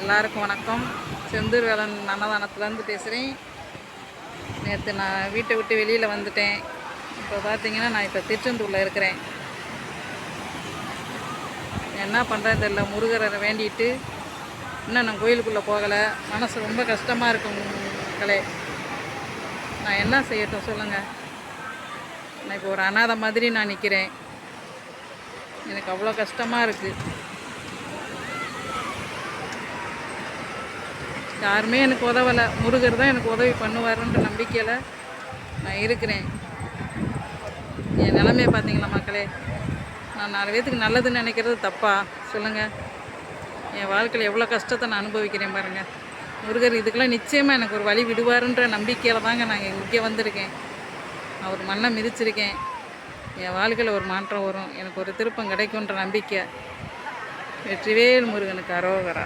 எல்லாருக்கும் வணக்கம். செந்தூர் வேலன் அன்னதானத்துலேருந்து பேசுகிறேன் நேற்று நான் வீட்டை விட்டு வெளியில் வந்துட்டேன். இப்போ பார்த்தீங்கன்னா நான் இப்போ திருச்செந்தூரில் இருக்கிறேன். என்ன பண்ணுறேன் தெரியல. முருகரை வேண்டிட்டு இன்னும் நான் கோயிலுக்குள்ளே போகலை. மனசு ரொம்ப கஷ்டமாக இருக்கும் மக்களே நான் என்ன செய்யட்டும் சொல்லுங்கள் நான் இப்போ ஒரு அனாதை மாதிரி நான் நிற்கிறேன் எனக்கு அவ்வளோ கஷ்டமாக இருக்குது யாருமே எனக்கு உதவலை. முருகர் தான் எனக்கு உதவி பண்ணுவாருன்ற நம்பிக்கையில் நான் இருக்கிறேன். என் நிலமையை பார்த்தீங்களா மக்களே? நான் நாலு பேத்துக்கு நல்லதுன்னு நினைக்கிறது தப்பா? சொல்லுங்கள் என் வாழ்க்கையில் எவ்வளோ கஷ்டத்தை நான் அனுபவிக்கிறேன் பாருங்கள் முருகர் இதுக்கெல்லாம் நிச்சயமாக எனக்கு ஒரு வழி விடுவாருன்ற நம்பிக்கையில் தாங்க நான் இங்கே வந்திருக்கேன். அவர் மண்ணை மிதிச்சிருக்கேன். என் வாழ்க்கையில் ஒரு மாற்றம் வரும். எனக்கு ஒரு திருப்பம் கிடைக்குன்ற நம்பிக்கை. வெற்றிவேல் முருகனுக்கு அரோகரா.